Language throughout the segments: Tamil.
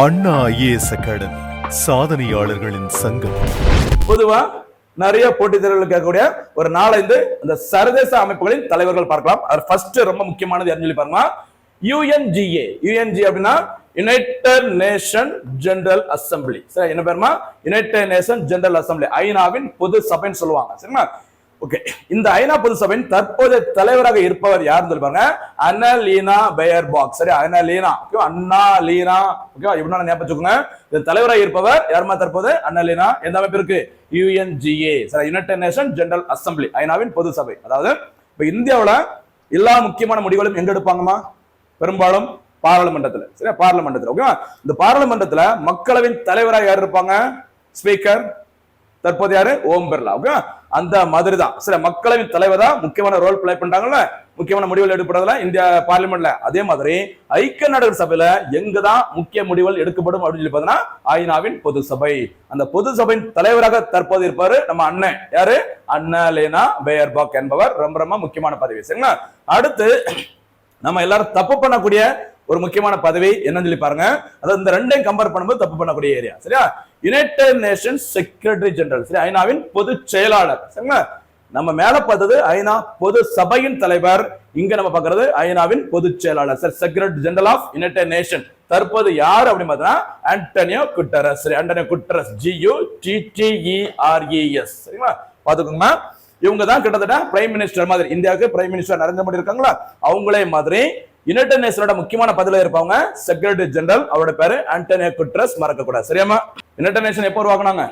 அண்ணா ஐஏஎஸ் அகாடமி சாதனையாளர்களின் சங்கம். பொதுவா நிறைய போட்டித் தேர்வுகள் கேட்கக்கூடிய ஒரு நாலஞ்சு இந்த சர்வதேச அமைப்புகளின் தலைவர்கள் பார்க்கலாம். அது ஃபர்ஸ்ட் ரொம்ப முக்கியமானது யாருன்னு சொல்லி பாருங்க யுஎன்ஜிஏ யுஎன்ஜி அப்படின்னா யுனைடெட் நேஷன் ஜெனரல் அசம்பிளி சரி என்ன பேருமா? யுனைடெட் நேஷன் ஜெனரல் அசம்பிளி ஐநாவின் பொது சபைன்னு சொல்லுவாங்க. சரிங்களா? ஓகே இந்த ஐநா பொது சபையின் தற்போதைய தலைவராக இருப்பவர் யார் சொல்லுவாங்க பாருங்க. அன்னலீனா பெயர் பாக் சரி அன்னலீனா ஓகே அண்ணா லீனா ஓகே இப்படி ஞாபகம் வச்சுக்கோங்க. இந்த தலைவராக இருப்பவர் யாருமா தற்போது? அன்னலீனா எந்த அமைப்பு இருக்கு? யுஎன்ஜிஏ சரி யுனைடெட் நேஷன் ஜெனரல் அசம்பிளி ஐநாவின் பொது சபை. அதாவது இப்போ இந்தியாவில் எல்லா முக்கியமான முடிவுகளும் எங்க எடுப்பாங்கம்மா? பெரும்பாலும் பாராளுமன்றத்தில். சரியா? பாராளுமன்றத்தில். ஓகேவா இந்த பாராளுமன்றத்தில் மக்களவின் தலைவராக யார் இருப்பாங்க? ஸ்பீக்கர் தற்போது யாரு? ஓம் பிர்லா. ஓகே அந்த மாதிரி தான் சரி மக்களவின் தலைவர் தான் முக்கியமான ரோல் பிளே பண்றாங்கல்ல? முக்கியமான முடிவுகள் எடுப்படுறதுல இந்தியா பார்லிமெண்ட்ல அதே மாதிரி ஐக்கிய நாடுகள் சபையில எங்க தான் முக்கிய முடிவுகள் எடுக்கப்படும் அப்படின்னு சொல்லி பார்த்தீங்கன்னா ஐநாவின் பொது சபை. அந்த பொது சபையின் தலைவராக தற்போது இருப்பாரு நம்ம அண்ணன். யாரு? அண்ணா லேனா பேயர்பாக் என்பவர். ரொம்ப ரொம்ப முக்கியமான பதவி. சரிங்களா? அடுத்து நம்ம எல்லாரும் தப்பு பண்ணக்கூடிய ஒரு முக்கியமான பதவி என்னன்னு சொல்லி பாருங்க. அதாவது இந்த ரெண்டையும் கம்பேர் பண்ணும்போது தப்பு பண்ணக்கூடிய ஏரியா சரியா? யுனைடெட் நேஷன்ஸ் செக்ரட்டரி ஜெனரல் சரி ஐநாவின் பொது செயலாளர். சரிங்களா? நம்ம மேல பார்த்தது ஐநா பொது சபையின் தலைவர். இங்க நம்ம பாக்குறது ஐநாவின் பொது செயலாளர். Sir secretary general of United Nation தற்போது யார் அப்படின்னு பார்த்தா ஆண்டனியோ குட்டரஸ் சரி Antonio Guterres G U T T E R E S சரிங்களா? பாத்துக்கோங்க இவங்க தான் கிட்டத்தட்ட பிரைம் மினிஸ்டர் மாதிரி இந்தியாவுக்கு பிரைம் மினிஸ்டர் நரேந்திர மோடி இருக்காங்களா? அவங்களே மாதிரி யுனைடெட் நேஷனோட முக்கியமான பதவியில இருப்பாங்க செக்ரட்டரி ஜெனரல் அவரோட பேரு ஆண்டனியோ குட்ரஸ் மறக்க கூடாது சரியாமா யுனைடெட் நேஷன் எப்போ உருவாக்குனாங்க?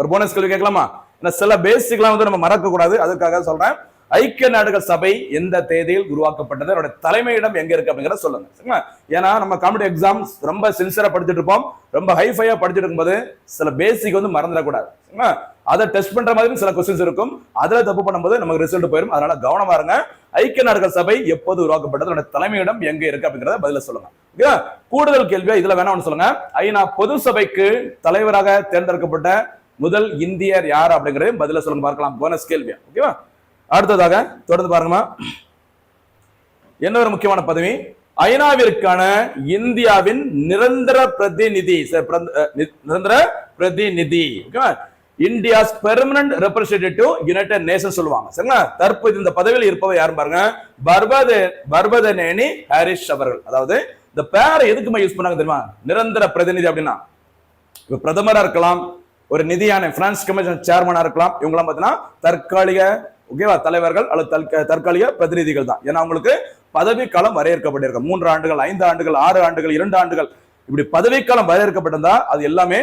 ஒரு போனஸ் கேள்வி கேட்கலாமா? ஏன்னா சில பேசிக்லாம் வந்து நம்ம மறக்க கூடாது அதுக்காக சொல்றேன். ஐக்கிய நாடுகள் சபை எந்த தேதியில் உருவாக்கப்பட்டது? அதோட தலைமையிடம் எங்க இருக்கு அப்படிங்கிறத சொல்லுங்க. சரிங்களா? ஏன்னா நம்ம காமெடி எக்ஸாம்ஸ் ரொம்ப சின்சியரா படிச்சுட்டு இருப்போம். ரொம்ப ஹைஃபையா படிச்சுட்டு இருக்கும்போது சில பேசிக் வந்து மறந்துடக்கூடாது. சரிங்களா? அதை டெஸ்ட் பண்ற மாதிரி சில கொஸ்டின்ஸ் இருக்கும். அதுல தப்பு பண்ணும்போது நமக்கு ரிசல்ட் போயிடும் அதனால கவனமா இருங்க. ஐக்கிய நாடுகள் சபை எப்போது உருவாக்கப்பட்டது? தலைமையிடம் எங்க இருக்கு அப்படிங்கறத பதில சொல்லுங்க. கூடுதல் கேள்வியா இதுல வேணா ஒண்ணு சொல்லுங்க. ஐநா பொது சபைக்கு தலைவராக தேர்ந்தெடுக்கப்பட்ட முதல் இந்தியர் யார் அப்படிங்கறதையும் பதில சொல்லுங்க. பார்க்கலாம். போனஸ் கேள்வியா. ஓகேவா அடுத்ததாக தொடர்ந்து பாருங்கம்மா. என்ன ஒரு முக்கியமான பதவி. ஐநாவிற்கான இந்தியாவின் நிரந்தர பிரதிநிதி நிரந்தர பிரதிநிதி. ஓகேவா India's permanent representative United Nation சொல்லுவாங்க. சரிங்களா? தற்போது இந்த பதவியில் இருப்பவர் யாரும் பாருங்க? பர்பத பர்பதனேனி ஹாரிஸ் அவர்கள். அதாவது இந்த பேரை எதுக்குமா யூஸ் பண்ணாங்க தெரியுமா? நிரந்தர பிரதிநிதி அப்படின்னா. இப்ப பிரதமரா இருக்கலாம் ஒரு நிதியான பிரான்ஸ் கமிஷன் சேர்மனா இருக்கலாம். இவங்கெல்லாம் பார்த்தீங்கன்னா தற்காலிக ஓகேவா தலைவர்கள் அல்லது தற்காலிக பிரதிநிதிகள் தான். ஏன்னா அவங்களுக்கு பதவி காலம் வரையறுக்கப்பட்டிருக்கு. மூன்று ஆண்டுகள் ஐந்து ஆண்டுகள் ஆறு ஆண்டுகள் இரண்டு ஆண்டுகள். இப்படி பதவிக்காலம் வரையறுக்கப்பட்டிருந்தா அது எல்லாமே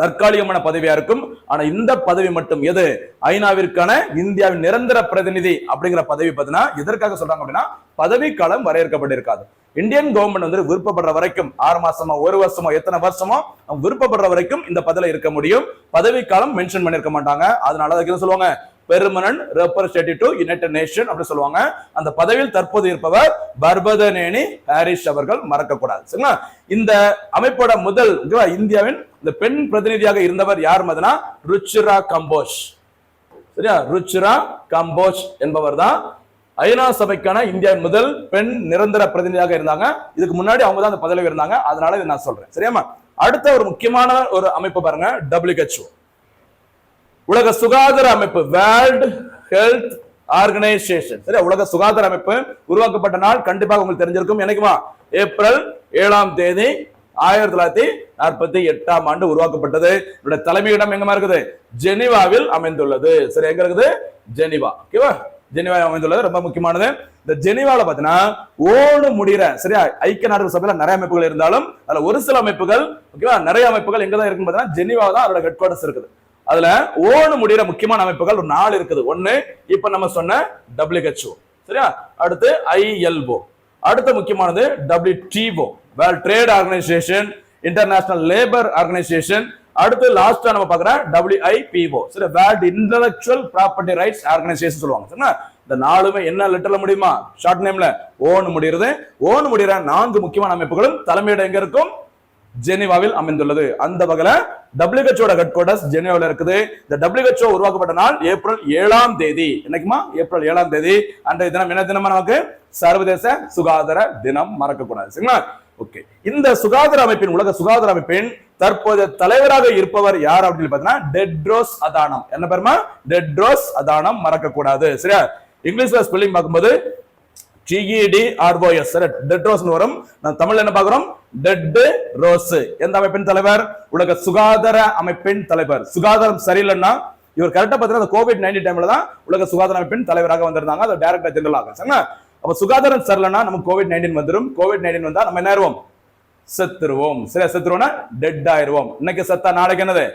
தற்காலிகமான பதவியா இருக்கும். ஆனா இந்த பதவி மட்டும் எது? ஐநாவிற்கான இந்தியாவின் நிரந்தர பிரதிநிதி அப்படிங்கிற பதவி பார்த்தீங்கன்னா எதற்காக சொல்றாங்க அப்படின்னா பதவி காலம் வரையறுக்கப்பட்டிருக்காது. இந்தியன் கவர்மெண்ட் வந்து விருப்பப்படுற வரைக்கும் ஆறு மாசமோ ஒரு வருஷமோ எத்தனை வருஷமோ அவங்க விருப்பப்படுற வரைக்கும் இந்த பதவியில இருக்க முடியும். பதவிக்காலம் மென்ஷன் பண்ணிருக்க மாட்டாங்க. அதனால அதுக்கு என்ன சொல்லுவாங்க? Permanent representative to United Nation அப்படின்னு சொல்லுவாங்க. அந்த பதவியில் தற்போது இருப்பவர் பர்பதனேனி ஹாரிஸ் அவர்கள். மறக்கக்கூடாது. சரிங்களா? இந்த அமைப்போட முதல் இந்தியாவின் இந்த பெண் பிரதிநிதியாக இருந்தவர் யார் மதுனா? ருச்சிரா கம்போஷ் சரியா? ருச்சிரா கம்போஷ் என்பவர் தான் ஐநா சபைக்கான இந்தியாவின் முதல் பெண் நிரந்தர பிரதிநிதியாக இருந்தாங்க. இதுக்கு முன்னாடி அவங்க தான் அந்த பதவியில் இருந்தாங்க. அதனால இதை நான் சொல்றேன். சரியாமா அடுத்த ஒரு முக்கியமான ஒரு அமைப்பு பாருங்க டபிள்யூஹெச்ஓ உலக சுகாதார அமைப்பு வேர்ல்டு ஹெல்த் ஆர்கனைசேஷன் சரி உலக சுகாதார அமைப்பு உருவாக்கப்பட்ட நாள் கண்டிப்பாக உங்களுக்கு தெரிஞ்சிருக்கும். எனக்குமா ஏப்ரல் ஏழாம் தேதி ஆயிரத்தி தொள்ளாயிரத்தி நாற்பத்தி எட்டாம் ஆண்டு உருவாக்கப்பட்டது. இதோட தலைமையிடம் எங்கமா இருக்குது? ஜெனிவாவில் அமைந்துள்ளது. சரி எங்க இருக்குது? ஜெனிவா. ஓகேவா ஜெனிவா அமைந்துள்ளது. ரொம்ப முக்கியமானது. இந்த ஜெனிவால பாத்தீங்கன்னா ஓடு முடிகிற சரியா? ஐக்கிய நாடுகள் சபையில நிறைய அமைப்புகள் இருந்தாலும் அதுல ஒரு சில அமைப்புகள் ஓகேவா நிறைய அமைப்புகள் எங்க தான் இருக்குன்னு பாத்தீங்கன்னா ஜெனிவா தான் அதோட ஹெட் குவார்டர்ஸ் இருக்குது. அதுல ஓடு முடிகிற முக்கியமான அமைப்புகள் ஒரு நாலு இருக்குது. ஒண்ணு இப்ப நம்ம சொன்ன டபிள்யூஹெச்ஓ சரியா? அடுத்து ஐஎல்ஓ அடுத்த முக்கியமானது WTO world trade organisation international labour organisation அடுத்து லாஸ்டா நம்ம பார்க்குறோம் டபிள்யூஐபிஓ சரி world intellectual property rights organisation சொல்லுவாங்க. சரிங்களா இந்த நாலுமே என்ன லெட்டர்ல முடியுமா? ஷார்ட் நேம்ல ஓன்னு முடிகிறது ஓன்னு முடிகிற நான்கு முக்கியமான அமைப்புகளும் தலைமையிடம் எங்க இருக்கும்? ஜெனிவாவில் அமைந்துள்ளது. அந்த வகையில டபிள்யூஹெச்ஓட ஹெட் குவார்டர்ஸ் ஜெனிவாவில் இருக்குது. இந்த டபிள்யூஹெச்ஓ உருவாக்கப்பட்ட நாள் ஏப்ரல் ஏழாம் தேதி. என்னைக்குமா? ஏப்ரல் ஏழாம் தேதி. அன்றைய தினம் என்ன தினமா நமக்கு? சர்வதேச சுகாதார தினம். மறக்க கூடாது சரிங்களா? ஓகே இந்த சுகாதார அமைப்பின் உலக சுகாதார அமைப்பின் தற்போது தலைவராக இருப்பவர் யார் அப்படின்னு பாத்தீங்கன்னா டெட்ரோஸ் அதானம். என்ன பேருமா? Tedros Adhanom. மறக்க கூடாது சரியா? இங்கிலீஷ்ல ஸ்பெல்லிங் பார்க்கும்போது டிஇடி ஆர்ஓஎஸ் டெட் வரும். நான் தமிழ்ல என்ன பாக்குறோம் டெட் ரோஸ் எந்த அமைப்பின் தலைவர்? உலக சுகாதார அமைப்பின் தலைவர். சுகாதாரம் சரியில்லைன்னா இவர் கரெக்டா பார்த்தீங்கன்னா கோவிட் நைன்டீன் டைம்ல தான் உலக சுகாதார அமைப்பின் தலைவராக வந்திருந்தாங்க. அது டைரக்டர் ஜெனரல் ஆக. சரிங்களா? அப்ப சுகாதாரம் சரியில்லைன்னா நமக்கு கோவிட் நைன்டீன் வந்துடும் கோவிட் நைன்டீன் வந்தா நம்ம என்ன ஆயிருவோம்? செத்துருவோம். சரியா செத்துருவோம்னா டெட் ஆயிருவோம். இன்னைக்கு செத்தா நாளைக்கு என்னது?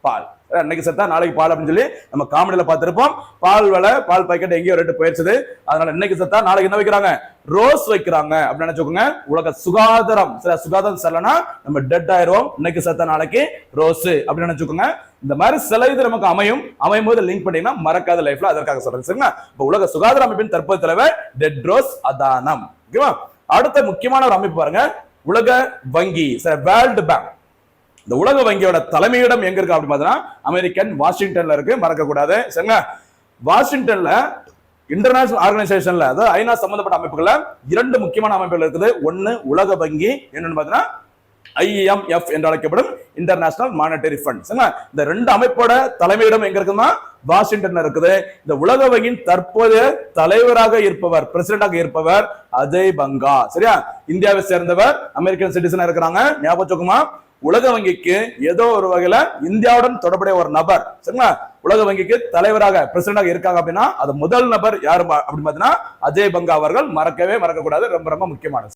பால். இன்னைக்கு செத்தா நாளைக்கு பால் அப்படின்னு சொல்லி நம்ம காமெடியில பார்த்துருப்போம். பால் விலை பால் பாக்கெட் எங்கேயோ ரேட்டு போயிடுச்சு அதனால இன்னைக்கு செத்தா நாளைக்கு என்ன வைக்கிறாங்க? ரோஸ் வைக்கிறாங்க அப்படின்னு நினைச்சுக்கோங்க. உலக சுகாதாரம் சில சுகாதாரம் சரியில்லைன்னா நம்ம டெட் ஆயிரும் இன்னைக்கு செத்தா நாளைக்கு ரோஸ் அப்படின்னு நினைச்சுக்கோங்க. இந்த மாதிரி சில இது நமக்கு அமையும். அமையும் போது லிங்க் பண்ணீங்கன்னா மறக்காத லைஃப்ல அதற்காக சொல்றேன். சரிங்களா? இப்ப உலக சுகாதார அமைப்பின் தற்போது தலைவர் டெட் ரோஸ் அதானம். ஓகேவா? அடுத்த முக்கியமான ஒரு அமைப்பு பாருங்க. உலக வங்கி வேர்ல்டு பேங்க் இந்த உலக வங்கியோட தலைமையிடம் எங்க இருக்கு அப்படின்னு பார்த்தீங்கன்னா அமெரிக்கன் வாஷிங்டன்ல இருக்கு. மறக்க கூடாது. சரிங்களா? வாஷிங்டன்ல இன்டர்நேஷனல் ஆர்கனைசேஷன்ல அதாவது ஐநா சம்பந்தப்பட்ட அமைப்புகள்ல இரண்டு முக்கியமான அமைப்புகள் இருக்குது. ஒன்னு உலக வங்கி என்னன்னு பார்த்தீங்கன்னா ஐஎம்எஃப் என்று அழைக்கப்படும் இன்டர்நேஷனல் மானிட்டரி ஃபண்ட் சரிங்களா? இந்த ரெண்டு அமைப்போட தலைமையிடம் எங்க இருக்குன்னா வாஷிங்டன்ல இருக்குது. இந்த உலக வங்கியின் தற்போதைய தலைவராக இருப்பவர் பிரசிடண்டாக இருப்பவர் அஜய் பங்கா. சரியா? இந்தியாவை சேர்ந்தவர் அமெரிக்கன் சிட்டிசனா இருக்கிறாங்க. ஞாபகம் உலக வங்கிக்கு ஏதோ ஒரு வகையில இந்தியாவுடன் தொடர்புடைய ஒரு நபர். சரிங்களா? உலக வங்கிக்கு தலைவராக பிரசிடண்டாக இருக்காங்க அப்படின்னா அது முதல் நபர் யாரு அப்படின்னு பாத்தீங்கன்னா அஜய் பங்கா அவர்கள். மறக்கவே மறக்கக்கூடாது. ரொம்ப ரொம்ப முக்கியமானது.